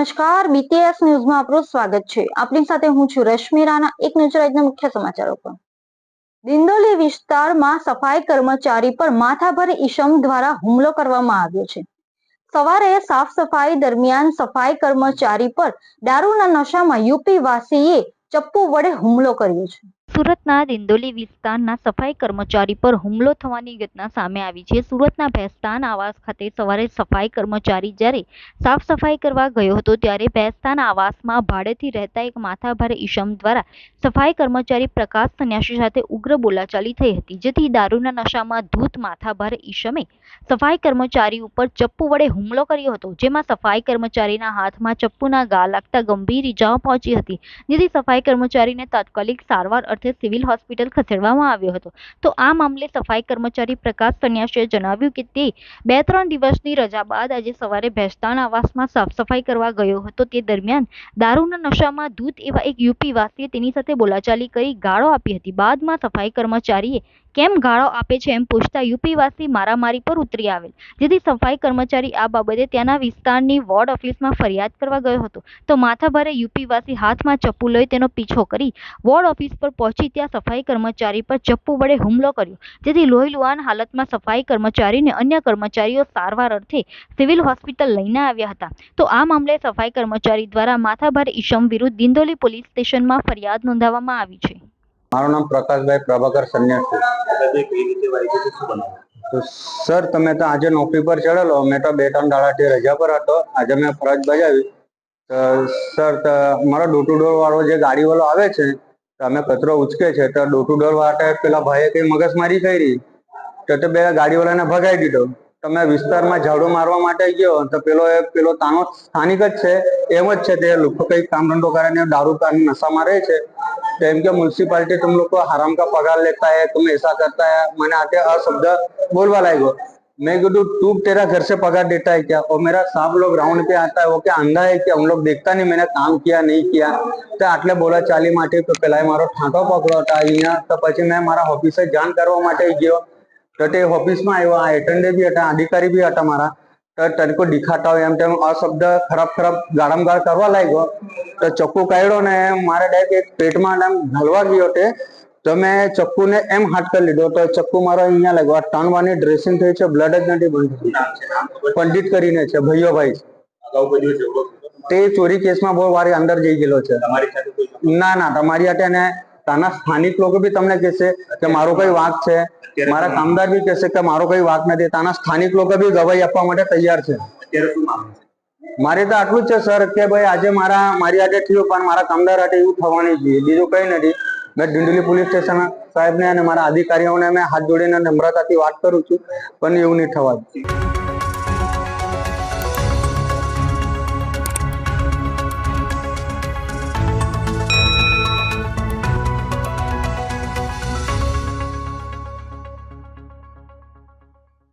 નમસ્કાર બીટીએસ ન્યૂઝમાં આપનું સ્વાગત છે. આપની સાથે હું છું રશ્મિ રાણા. એક નજર આજના મુખ્ય સમાચારો પર. દિંદોલી વિસ્તારમાં સફાઈ કર્મચારી પર માથાભર ઈશમ દ્વારા હુમલો કરવામાં આવ્યો છે. સવારે સાફ સફાઈ દરમિયાન સફાઈ કર્મચારી પર દારૂના નશામાં યુપી વાસીએ ચપ્પુ વડે હુમલો કર્યો છે. સુરતના દિંદોલી વિસ્તારના સફાઈ કર્મચારી પર હુમલો થવાની ઘટના સામે આવી છે. સુરતના ભેસ્તાન આવાસ ખાતે સવારે સફાઈ કર્મચારી જ્યારે સાફ સફાઈ કરવા ગયો હતો ત્યારે ભેસ્તાન આવાસમાં ભાડેથી રહેતા એક માથાભારે ઈશમ દ્વારા સફાઈ કર્મચારી પ્રકાશ સન્યાસી સાથે ઉગ્ર બોલાચાલી થઈ હતી. જેથી દારૂના નશામાં ધૂત માથાભારે ઈશમે સફાઈ કર્મચારી ઉપર ચપ્પુ વડે હુમલો કર્યો હતો, જેમાં સફાઈ કર્મચારીના હાથમાં ચપ્પુના ઘા લાગતા ગંભીર ઇજાઓ પહોંચી હતી. જેથી સફાઈ કર્મચારીને તાત્કાલિક સારવાર અર્થે સિવિલ હોસ્પિટલ ખસેડવામાં આવ્યો હતો. તો આ મામલે સફાઈ કર્મચારી પ્રકાશ સન્યાસીએ જણાવ્યું કે તે બે ત્રણ દિવસની રજા બાદ આજે સવારે ભેસ્તાન આવાસમાં સાફ સફાઈ કરવા ગયો હતો. તે દરમિયાન દારૂના નશામાં ધૂત એવા એક યુપી વાસીએ તેની સાથે બોલાચાલી કરી ગાળો આપી હતી. બાદમાં સફાઈ કર્મચારીએ કેમ ગાળો આપે છે એમ પૂછતા યુપીવાસી મારામારી પર ઉતરી આવેલ. જેથી સફાઈ કર્મચારી આ બાબતે ત્યાંના વિસ્તારની વોર્ડ ઓફિસમાં ફરિયાદ કરવા ગયો હતો. તો માથાભારે યુપીવાસી હાથમાં ચપ્પુ લઈ તેનો પીછો કરી વોર્ડ ઓફિસ પર પહોંચી ત્યાં સફાઈ કર્મચારી પર ચપ્પુ વડે હુમલો કર્યો. જેથી લોહીલુહાન હાલતમાં સફાઈ કર્મચારીને અન્ય કર્મચારીઓ સારવાર અર્થે સિવિલ હોસ્પિટલ લઈને આવ્યા હતા. તો આ મામલે સફાઈ કર્મચારી દ્વારા માથાભારે ઈશમ વિરુદ્ધ દિંદોલી પોલીસ સ્ટેશનમાં ફરિયાદ નોંધાવવામાં આવી છે. મારું નામ પ્રકાશભાઈ પ્રભાકર સન્યાસી. તો સર તમે તો આજે નોકરી પર ચડેલો. મેં તો બે ત્રણ દાડાથી રજા પર હતો. આજે મેં ફરજ બજાવી. સર તો મારો ડોર ટુ ડોર વાળો જે ગાડી વાળો આવે છે તો અમે કચરો ઉચકે છે. તો ડોર ટુ ડોર વાળા પેલા ભાઈએ કઈ મગજમારી કરી? તો તે બે ગાડી વાળાને ભગાઈ દીધો. તમે વિસ્તારમાં ઝાડુ મારવા માટે ગયો. તો પેલો એ પેલો તાનો સ્થાનિક જ છે. એમ જ છે તે લોકો કઈ કામ ધંધો કરે ને દારૂ નશા નશામાં રહે છે. तो इनके म्यूनसिपालिटी तुम लोग को हराम का पगार लेता है तुम ऐसा करता है मैंने आके अशब्द बोलवा लाएगा मैं कीधु तू तेरा घर से पगार देता है क्या और मेरा सांप लोग ग्राउंड पे आता है वो क्या अंधा है क्या हम लोग देखता नहीं मैंने काम किया नहीं किया તો આટલે બોલાચાલી માટે તો પેલા મારો ઠાંકો પકડો હતા અહીંયા તો પછી મેં મારા ઓફિસે જાણ કરવા માટે ગયો તો તે ઓફિસમાં આવ્યો આ એટેન્ડે બી હતા અધિકારી બી હતા મારા તો તરીકો દેખાતા હોય એમ તેમ અશબ્દ ખરાબ ખરાબ ગાળમ ગાળ કરવા લાગ્યો તો ચક્કુ કાઢ્યો ને મારે ડાયરેક્ટ પેટમાં એમ ઘાલવા ગયો તે તો મેં ચક્કુને એમ હાથ કરી લીધો તો ચક્કુ મારો અહીંયા લાગ્યો આ ટર્નવાની ડ્રેસિંગ થઈ છે બ્લડ જ નથી બંધ? પંડિત કરીને છે ભાઈઓ ભાઈ? તે ચોરી કેસમાં બહુ વારી અંદર જઈ ગયેલો છે? ના ના તમારી ને ત્યાંના સ્થાનિક લોકો બી તમને કહેશે કે મારો કઈ વાંક છે મારા કામદાર બી કહેશે કે મારો કઈ વાંક નથી. ત્યાંના સ્થાનિક લોકો બી ગવાઈ આપવા માટે તૈયાર છે. મારે તો આટલું જ છે સર કે ભાઈ આજે મારા મારી હાથે થયું પણ મારા કામદાર હાથે એવું થવાની જોઈએ બીજું કઈ નથી. મેં ડિંડોલી પોલીસ સ્ટેશન સાહેબને અને મારા અધિકારીઓને મેં હાથ જોડીને નમ્રતાથી વાત કરું છું પણ એવું નહીં થવા.